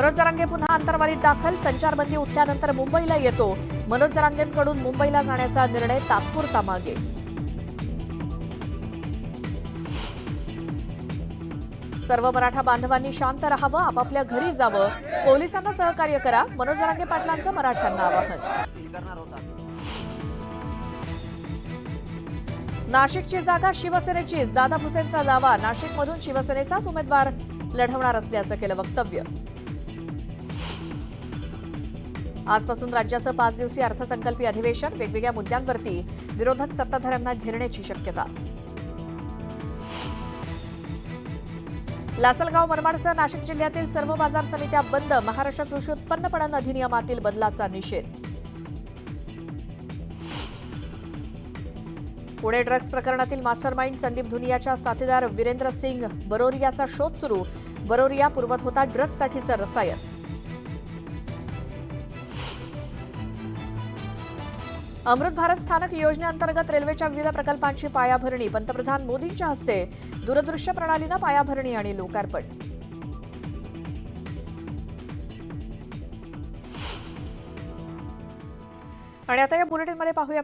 मनोज जरांगे पुन्हा अंतर्वालीत दाखल. संचारबंदी उठल्यानंतर मुंबईला येतो. मनोज जरांगेंकडून मुंबईला जाण्याचा निर्णय तात्पुरता मागे. सर्व मराठा बांधवांनी शांत राहावं आपापल्या घरी जावं. पोलिसांना सहकार्य करा. मनोज जरांगे पाटलांचं मराठ्यांना आवाहन. नाशिकची जागा शिवसेनेचीच. दादा भुसेनचा दावा. नाशिकमधून शिवसेनेचाच उमेदवार लढवणार असल्याचं केलं वक्तव्य. आजपासून राज्याचं पाच दिवसीय अर्थसंकल्पीय अधिवेशन वेगवेगळ्या मुद्द्यांवरती विरोधक सत्ताधाऱ्यांना घेरण्याची शक्यता. लासलगाव मनमाडसह नाशिक जिल्ह्यातील सर्व बाजार समित्या बंद महाराष्ट्र कृषी उत्पन्न पणन अधिनियमातील बदलाचा निषेध. पुणे ड्रग्ज प्रकरणातील मास्टरमाइंड संदीप धुनियाच्या साथीदार वीरेंद्र सिंग बरोरियाचा शोध सुरू बरोरिया पुरवत होता ड्रग्जसाठीचं रसायन. अमृत भारत स्थानक योजनेअंतर्गत रेल्वेच्या विविध प्रकल्पांची पायाभरणी. पंतप्रधान मोदींच्या हस्ते दूरदृश्य प्रणालीनं पायाभरणी आणि लोकार्पण. आणि आता या बुलेटिनमध्ये पाहूया